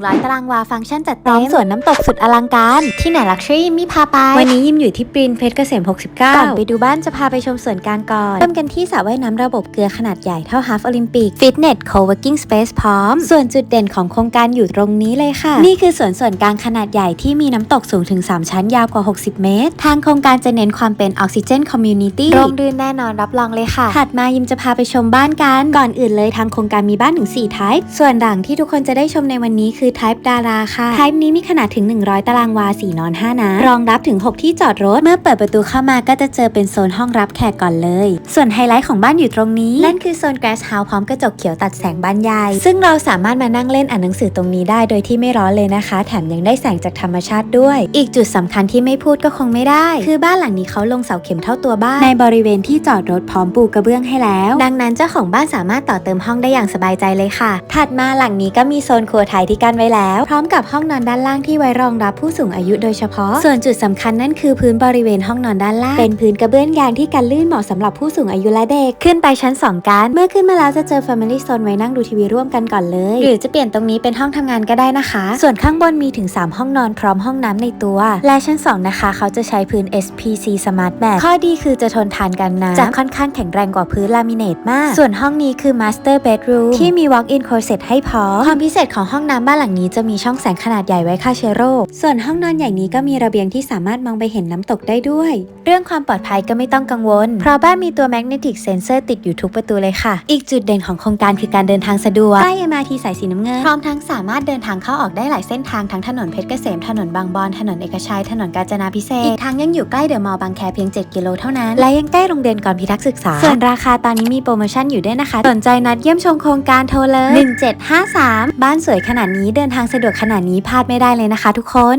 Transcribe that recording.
100 ตารางวาฟังก์ชันจัดเต็มสวนน้ำตกสุดอลังการ ที่ไหนลักชัวรี่มิพาไป วันนี้ยิมอยู่ที่ปรินเพชรเกษม 69 ก่อนไปดูบ้านจะพาไปชมสวนกลางก่อน เริ่มกันที่สระว่ายน้ำระบบเกลือขนาดใหญ่เท่าฮาฟโอลิมปิกฟิตเนสโคเวิร์กิ้งสเปซพร้อม ส่วนจุดเด่นของโครงการอยู่ตรงนี้เลยค่ะ นี่คือสวนส่วนกลางขนาดใหญ่ที่มีน้ำตกสูงถึง 3 ชั้นยาวกว่า 60 เมตร ทางโครงการจะเน้นความเป็นออกซิเจนคอมมูนิตี้ร่มรื่นแน่นอนรับรองเลยค่ะ ถัดมายิมจะพาไปชมบ้านกัน ก่อนอื่นเลยทางโครงการมีบ้านถึง4 type ส่วนหลังที่ทุกคนจะได้ชมในวันนี้คือ type ดาราค่ะ type นี้มีขนาดถึง 100 ตารางวา 4 นอน 5 นะ รองรับถึง 6 ที่จอดรถ เมื่อเปิดประตูเข้ามาก็จะเจอเป็นโซนห้องรับแขกก่อนเลย ส่วนไฮไลท์ของบ้านอยู่ตรงนี้ นั่นคือโซน grass house พร้อมกระจกเขียวตัดแสงบานใหญ่ ซึ่งเราสามารถมานั่งเล่นอ่านหนังสือตรงนี้ได้โดยที่ไม่ร้อนเลยนะคะ แถมยังได้แสงจากธรรมชาติด้วย อีกจุดสำคัญที่ไม่พูดก็คงไม่ได้ คือบ้านหลังนี้เขาลงเสาเข็มเท่าตัวบ้าน ในบริเวณที่จอดรถพร้อมปูกระเบื้องให้แล้ว ดังนั้นเจ้าของบ้านสามารถต่อเติมห้องได้อย่างสบายใจเลยค่ะ ถัดมาหลังนี้ก็มีโซนครัวไทยที่กั้นไว้แล้ว พร้อมกับห้องนอนด้านล่างที่ไว้รองรับผู้สูงอายุโดยเฉพาะ ส่วนจุดสำคัญนั่นคือพื้นบริเวณห้องนอนด้านล่าง เป็นพื้นกระเบื้องยางที่กันลื่นเหมาะสำหรับผู้สูงอายุและเด็ก ขึ้นไปชั้น 2 กัน เมื่อขึ้นมาแล้วจะเจอ Family Zone ไว้นั่งดูทีวีร่วมกันก่อนเลย หรือจะเปลี่ยนตรงนี้เป็นห้องทำงานก็ได้นะคะ ส่วนข้างบนมีถึง 3 ห้องนอนพร้อมห้องน้ำในตัว และชั้น 2 นะคะ เขาจะใช้พื้น SPC Smart Mat ข้อดีคือจะทนทานกันน้ำจะค่อนข้างแข็งแรงกว่าพื้นลามิเนตมาก ส่วนห้องนี้คือ Master Bedroom ที่มี Walk-in closet ให้พร้อมความพิเศษของห้องน้ำบ้านหลังนี้จะมีช่องแสงขนาดใหญ่ไว้ฆ่าเชื้อโรค ส่วนห้องนอนใหญ่นี้ก็มีระเบียงที่สามารถมองไปเห็นน้ำตกได้ด้วย เรื่องความปลอดภัยก็ไม่ต้องกังวล เพราะบ้านมีตัว Magnetic Sensor ติดอยู่ทุกประตูเลยค่ะ อีกจุดเด่นของโครงการคือการเดินทางสะดวก ใกล้ MRT สายสีน้ำเงิน พร้อมทั้งสามารถเดินทางเข้าออกได้หลายเส้นทางทั้งถนนเพชรเกษม ถนนบางบอน ถนนเอกชัย ถนนกาญจนาพิเศษกอีกทางยังอยู่ใกล้เดอะมอลล์บางแคเพียง 7 กิโลเท่านั้น และยังใกล้โรงเรียนก่อนพิทักษ์ศึกษา ส่วนราคาตอนนี้มีโปรโมชั่นอยู่ด้วยนะคะ สนใจนัดเยี่ยมชมโครงการโทรเลย1753 บ้านสวยขนาดนี้เดินทางสะดวกขนาดนี้พลาดไม่ได้เลยนะคะทุกคน